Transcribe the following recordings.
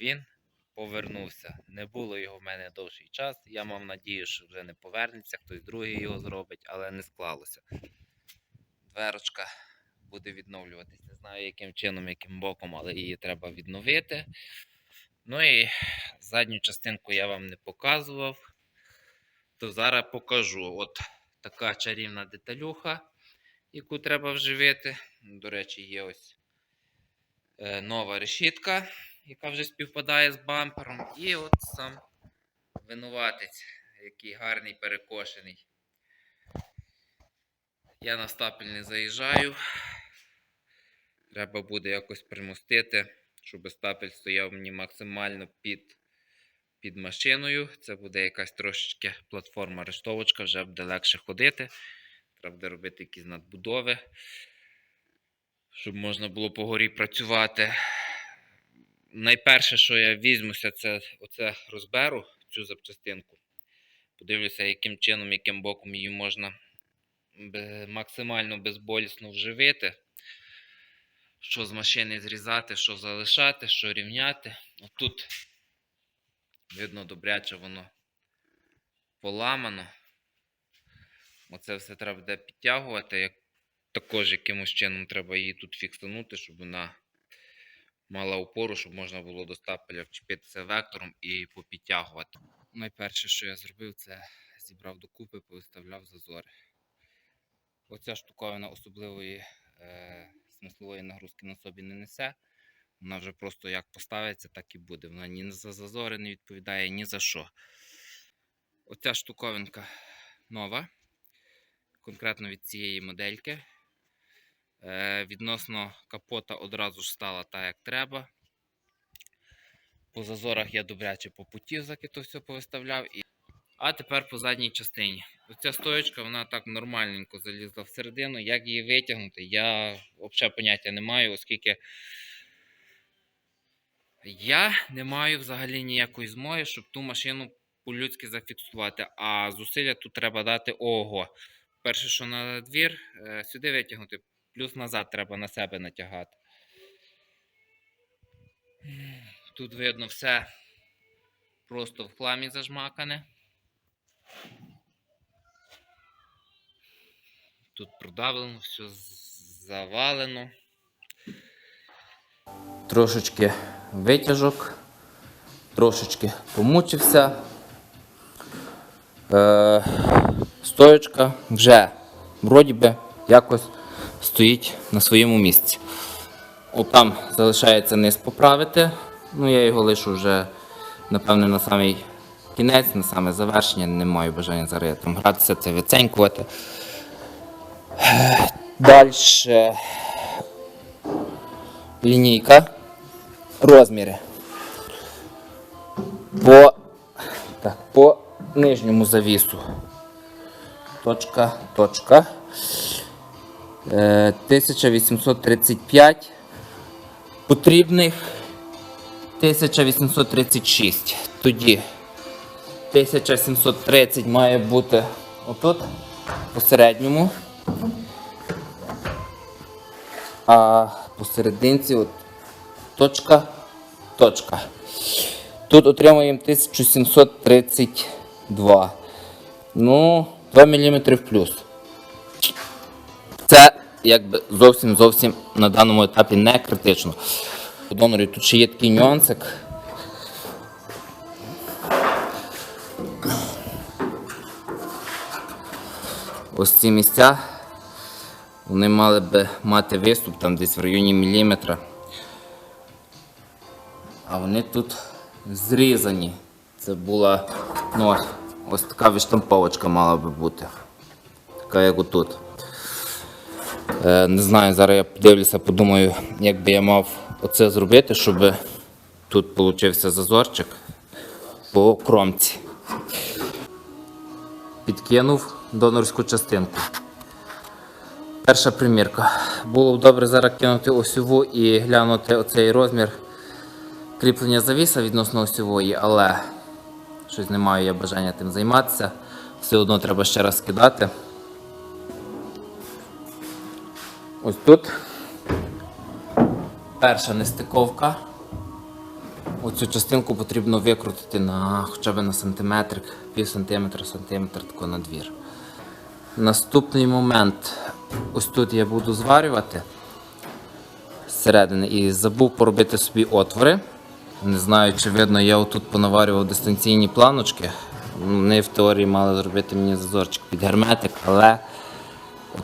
він повернувся. Не було його в мене довший час. Я мав надію, що вже не повернеться, хтось другий його зробить, але не склалося. Дверочка буде відновлюватись. Не знаю, яким чином, яким боком, але її треба відновити. Ну і задню частинку я вам не показував. То зараз покажу. От така чарівна деталюха, яку треба вживити. До речі, є ось е, нова решітка, яка вже співпадає з бампером. І от сам винуватець, який гарний перекошений. Я на стапель не заїжджаю. Треба буде якось примостити, щоб стапель стояв мені максимально під, під машиною. Це буде якась трошечки платформа рештовочка, вже буде легше ходити. Треба буде робити якісь надбудови, щоб можна було по горі працювати. Найперше, що я візьмуся, це оце розберу цю запчастинку. Подивлюся, яким чином, яким боком її можна максимально безболісно вживити. Що з машини зрізати, що залишати, що рівняти. Отут видно добряче воно поламано. Оце все треба буде підтягувати. Як також якимось чином треба її тут фіксанути, щоб вона мала опору, щоб можна було до стапеля вчепитися вектором і попідтягувати. Найперше, що я зробив, це зібрав докупи, повиставляв зазори. Оця штуковина особливої е, смислової нагрузки на собі не несе. Вона вже просто як поставиться, так і буде. Вона ні за зазори не відповідає, ні за що. Оця штуковинка нова, конкретно від цієї модельки. Е, відносно капота одразу ж стала так, як треба. По зазорах я добряче попутів, заки то все повиставляв. А тепер по задній частині. Оця стоєчка, вона так нормальненько залізла всередину. Як її витягнути, я взагалі поняття не маю, оскільки я не маю взагалі ніякої змоги, щоб ту машину по-людськи зафіксувати. А зусилля тут треба дати ого. Перше, що на двір, е, сюди витягнути, плюс назад треба на себе натягати. Тут видно все просто в хламі зажмакане. Тут продавлено, все завалено. Трошечки витяжок, трошечки помучився. Е, стоечка вже вроді би якось стоїть на своєму місці. От там залишається низ поправити. Ну, я його лишу вже, напевне, на самий кінець, на саме завершення. Не маю бажання зараз я там гратися, це виценькувати. Далі лінійка. Розміри. По, так, по нижньому завісу. Точка, точка. Е, 1835 потрібних 1836. Тоді 1730 має бути отут, посередньому. А посерединці от точка, точка. Тут отримуємо 1732. Ну, 2 мм плюс. Це якби зовсім зовсім на даному етапі не критично. У донорі тут ще є такий нюансик. Ось ці місця. Вони мали би мати виступ там десь в районі міліметра. А вони тут зрізані. Це була ну, ось- така відштамповочка мала би бути. Така як отут. Е, не знаю, зараз я подивлюся, подумаю, як би я мав оце зробити, щоб тут получився зазорчик по кромці. Підкинув донорську частинку. Перша примірка. Було б добре зараз кинути осьову і глянути оцей розмір кріплення завіса відносно осьової, але щось не маю я бажання тим займатися. Все одно треба ще раз скидати. Ось тут перша нестиковка. Оцю частинку потрібно викрутити на хоча б на сантиметр, пів сантиметра, сантиметр тако на двір. Наступний момент. Ось тут я буду зварювати зсередини і забув поробити собі отвори. Не знаю, чи видно, я отут понаварював дистанційні планочки. Вони в теорії мали зробити мені зазорчик під герметик, але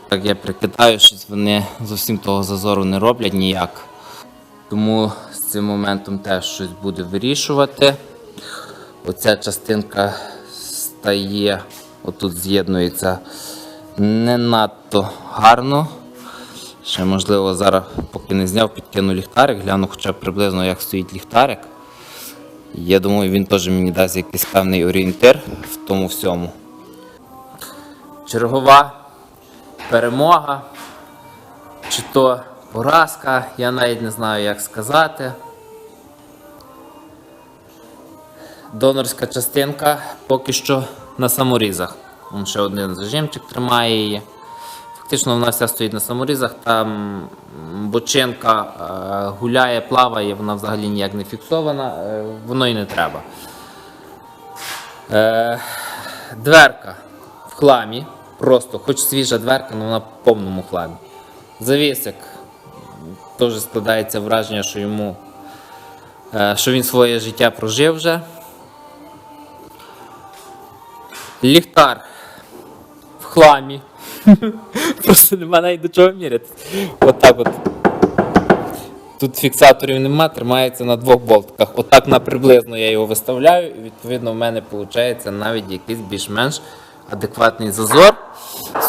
так я прикидаю, що вони зовсім того зазору не роблять ніяк. Тому з цим моментом теж щось буде вирішувати. Оця частинка стає, отут з'єднується не надто гарно. Ще можливо зараз, поки не зняв, підкину ліхтарик, гляну хоча б приблизно як стоїть ліхтарик. Я думаю, він теж мені дасть якийсь певний орієнтир в тому всьому. Чергова перемога, чи то поразка, я навіть не знаю, як сказати. Донорська частинка поки що на саморізах. Вон ще один зажимчик тримає її. Фактично вона вся стоїть на саморізах, там бочинка е, гуляє, плаває, вона взагалі ніяк не фіксована, е, воно і не треба. Е, дверка в хламі. Просто, хоч свіжа дверка, але вона в повному хламі. Завісик теж складається враження, що йому е, що він своє життя прожив вже. Ліхтар в хламі. Просто нема навіть до чого міряти. Отак от. Тут фіксаторів нема, тримається на двох болтиках. Отак на приблизно я його виставляю, і відповідно в мене виходить навіть якийсь більш-менш адекватний зазор.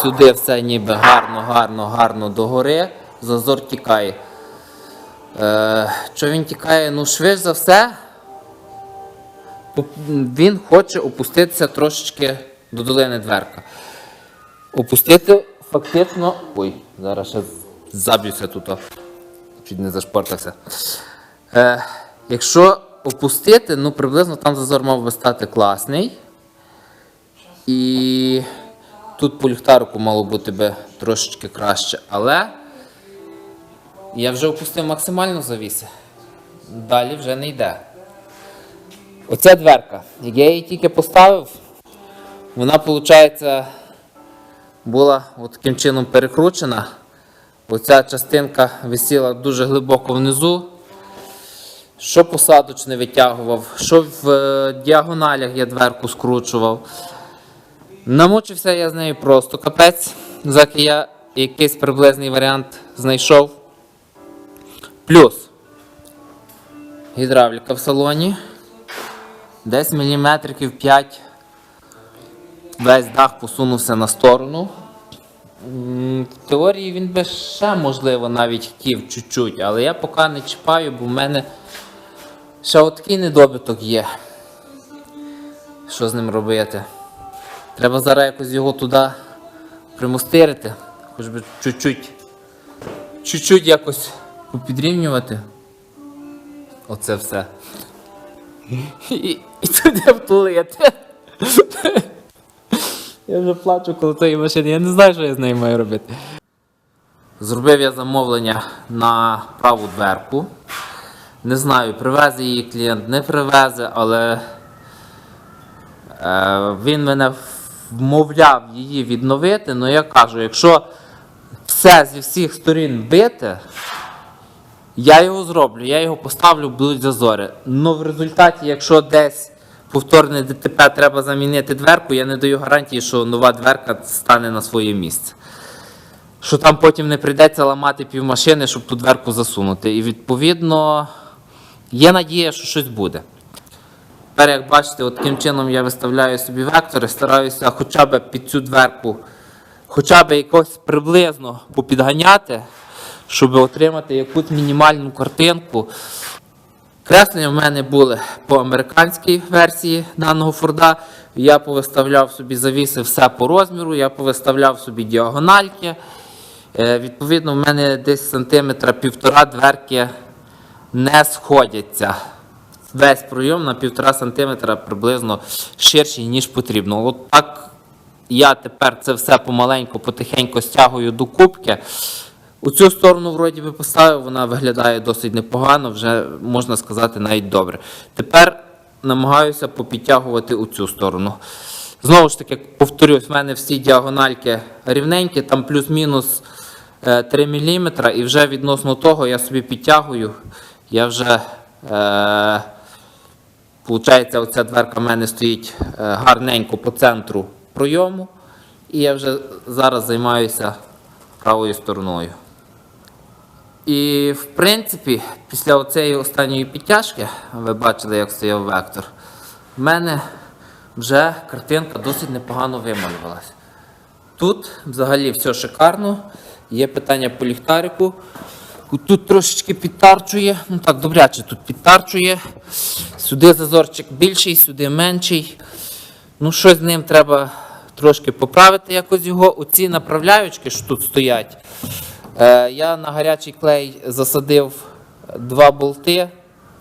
Сюди все ніби гарно, гарно, гарно догори. Зазор тікає. Е, що він тікає? Ну, швидше за все, він хоче опуститися трошечки до долини дверка. Опустити фактично. Ой, зараз ще заб'юся тут. Чуть не зашпортався. Е, якщо опустити, ну приблизно там зазор мав би стати класний. І тут по ліхтарику мало бути би трошечки краще. Але я вже опустив максимально завіси. Далі вже не йде. Оця дверка, як я її тільки поставив, вона, виходить, була от таким чином перекручена. Оця частинка висіла дуже глибоко внизу. Що посадочне витягував, що в е, діагоналях я дверку скручував. Намучився я з нею просто капець, заки я якийсь приблизний варіант знайшов. Плюс гідравліка в салоні. Десь міліметриків 5 весь дах посунувся на сторону. В теорії він би ще, можливо, навіть хотів чуть-чуть, але я поки не чіпаю, бо в мене ще отакий недобиток є. Що з ним робити? Треба зараз якось його туди примустирити, хоч би чуть-чуть, якось попідрівнювати. Оце все. І, і туди втулити. Я вже плачу коло тої машини, я не знаю, що я з нею маю робити. Зробив я замовлення на праву дверку. Не знаю, привезе її клієнт, не привезе, але е, він мене вмовляв її відновити. але я кажу, якщо все зі всіх сторін бити, я його зроблю, я його поставлю, будуть зазори. Ну в результаті, якщо десь повторне ДТП треба замінити дверку, я не даю гарантії, що нова дверка стане на своє місце. Що там потім не прийдеться ламати півмашини, щоб ту дверку засунути. І відповідно є надія, що щось буде. Тепер, як бачите, таким чином я виставляю собі вектори, стараюся хоча б під цю дверку, хоча б якось приблизно попідганяти, щоб отримати якусь мінімальну картинку. Креслення в мене були по американській версії даного Форда. Я повиставляв собі завіси все по розміру, я повиставляв собі діагональки. Е, відповідно, в мене десь сантиметра півтора дверки не сходяться. Весь пройом на півтора сантиметра приблизно ширший, ніж потрібно. От так я тепер це все помаленьку, потихеньку стягую до кубки. У цю сторону вроді би поставив, вона виглядає досить непогано, вже можна сказати навіть добре. Тепер намагаюся попідтягувати у цю сторону. Знову ж таки, повторюсь, в мене всі діагональки рівненькі, там плюс-мінус е, 3 мм, і вже відносно того я собі підтягую. Я вже, е, Получається, оця дверка в мене стоїть е, гарненько по центру пройому. І я вже зараз займаюся правою стороною. І в принципі, після оцеї останньої підтяжки, ви бачили, як стояв вектор, в мене вже картинка досить непогано вималювалася. Тут взагалі все шикарно. Є питання по ліхтарику. Тут трошечки підтарчує. Ну так, добряче тут підтарчує. Сюди зазорчик більший, сюди менший. Ну, щось з ним треба трошки поправити якось його. Оці направляючки, що тут стоять. Е, я на гарячий клей засадив два болти,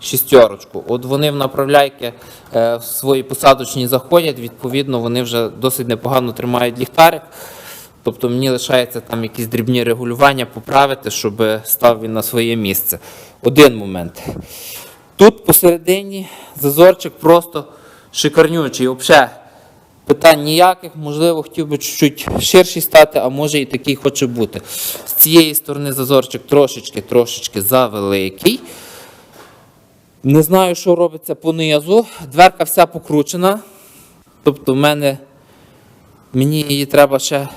шістерочку. От вони в направляйки е, в свої посадочні заходять, відповідно, вони вже досить непогано тримають ліхтарик. Тобто мені лишається там якісь дрібні регулювання поправити, щоб став він на своє місце. Один момент. Тут посередині зазорчик просто шикарнючий. Взагалі, питань ніяких, можливо, хотів би чуть-чуть ширший стати, а може і такий хоче бути. З цієї сторони зазорчик трошечки, трошечки завеликий. Не знаю, що робиться по низу. Дверка вся покручена. Тобто, в мене мені її треба ще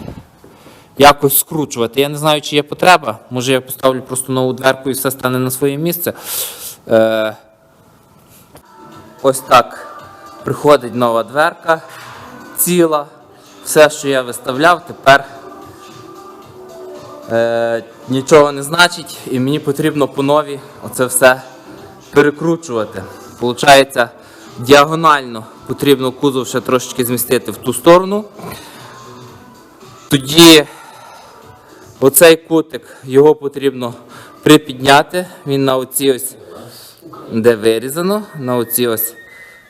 якось скручувати. Я не знаю, чи є потреба. Може я поставлю просто нову дверку і все стане на своє місце. Е, ось так приходить нова дверка, ціла. Все, що я виставляв, тепер е, нічого не значить, і мені потрібно по нові оце все перекручувати. Получається, діагонально потрібно кузов ще трошечки змістити в ту сторону. Тоді оцей кутик його потрібно припідняти. Він на оці ось, де вирізано, на оці ось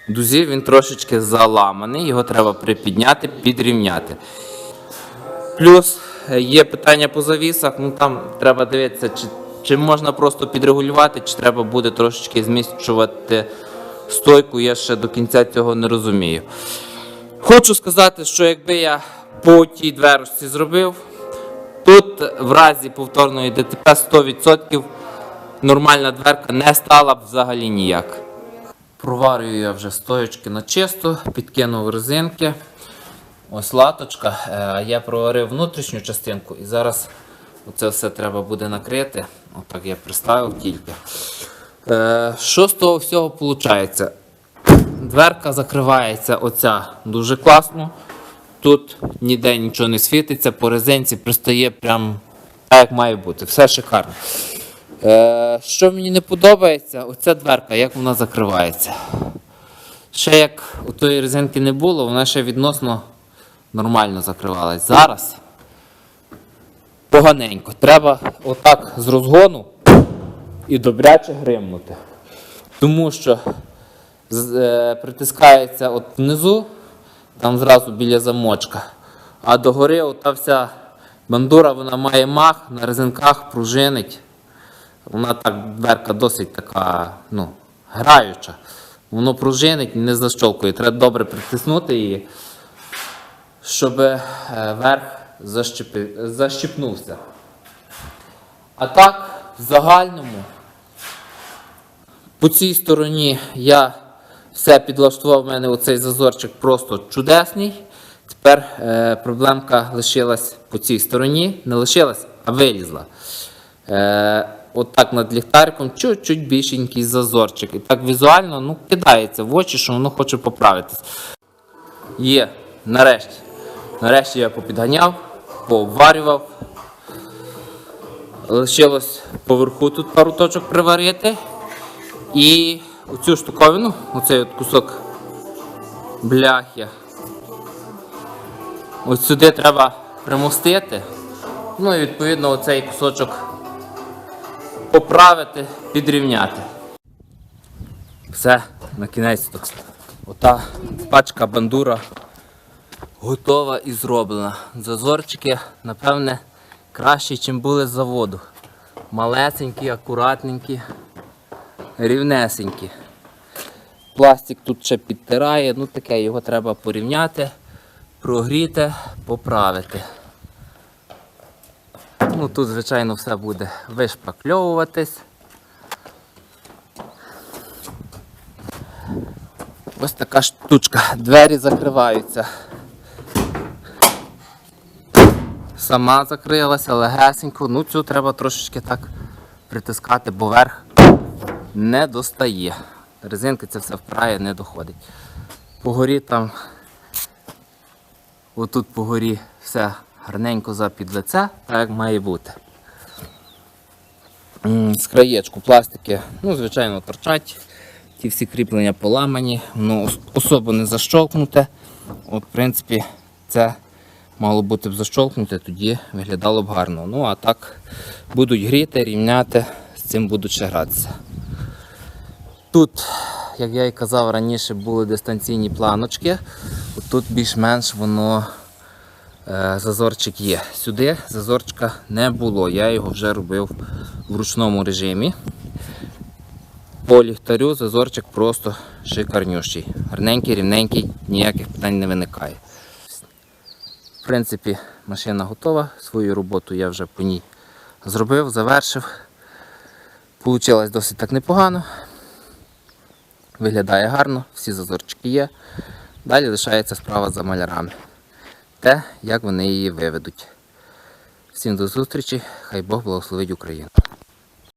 дузі він трошечки заламаний, його треба припідняти, підрівняти. Плюс е, є питання по завісах, ну там треба дивитися, чи, чи можна просто підрегулювати, чи треба буде трошечки зміщувати стойку, я ще до кінця цього не розумію. Хочу сказати, що якби я по тій дверці зробив, тут в разі повторної ДТП 100% нормальна дверка не стала б взагалі ніяк. Проварюю я вже стоячки на чисто, підкинув резинки. Ось латочка. Е, Я проварив внутрішню частинку і зараз оце все треба буде накрити. Отак я приставив тільки. Е, Що з того всього виходить? Дверка закривається оця дуже класно. Тут ніде нічого не світиться, по резинці пристає прям так, як має бути. Все шикарно. Е, що мені не подобається, оця дверка, як вона закривається. Ще як у тої резинки не було, вона ще відносно нормально закривалась. Зараз поганенько. Треба отак з розгону і добряче гримнути. Тому що е, притискається от внизу, там зразу біля замочка. А догори ота вся бандура вона має мах, на резинках пружинить. Вона так, дверка досить така, ну, граюча. Воно пружинить, не защолкує. Треба добре притиснути її, щоб е, верх защепи, защіпнувся. А так, в загальному, по цій стороні я все підлаштував, в мене оцей зазорчик просто чудесний. Тепер е, проблемка лишилась по цій стороні. Не лишилась, а вилізла. Е, от так над ліхтариком чуть-чуть більшенький зазорчик. І так візуально ну, кидається в очі, що воно хоче поправитись. Є, нарешті. Нарешті я попідганяв, пообварював. Лишилось поверху тут пару точок приварити. І оцю штуковину, оцей от кусок бляхи. Ось сюди треба примостити. Ну і відповідно оцей кусочок поправити, підрівняти. Все, на кінець то. Ота пачка бандура готова і зроблена. Зазорчики, напевне, Кращі, ніж були з заводу. Малесенькі, акуратненькі, рівнесенькі. Пластик тут ще підтирає, ну таке, його треба порівняти, прогріти, поправити. Ну тут, звичайно, все буде вишпакльовуватись. Ось така штучка. Двері закриваються. Сама закрилася легесенько. Ну цю треба трошечки так притискати, бо верх не достає. Резинки це все впирає, не доходить. По горі там, отут по горі все гарненько за під лице, так має бути. М, З краєчку пластики, ну, звичайно, торчать. Ті всі кріплення поламані, ос- особо не защолкнуте. От, в принципі, це мало бути б защолкнуте, тоді виглядало б гарно. Ну а так будуть гріти, рівняти, з цим будуть ще гратися. Тут, як я і казав раніше, були дистанційні планочки. Тут більш-менш воно е, зазорчик є. Сюди зазорчика не було. Я його вже робив в ручному режимі. По ліхтарю зазорчик просто шикарнющий. Гарненький, рівненький, ніяких питань не виникає. В принципі, машина готова. Свою роботу я вже по ній зробив, завершив. Получилось досить так непогано. Виглядає гарно, всі зазорчики є. Далі лишається справа за малярами. Те, як вони її виведуть. Всім до зустрічі, хай Бог благословить Україну.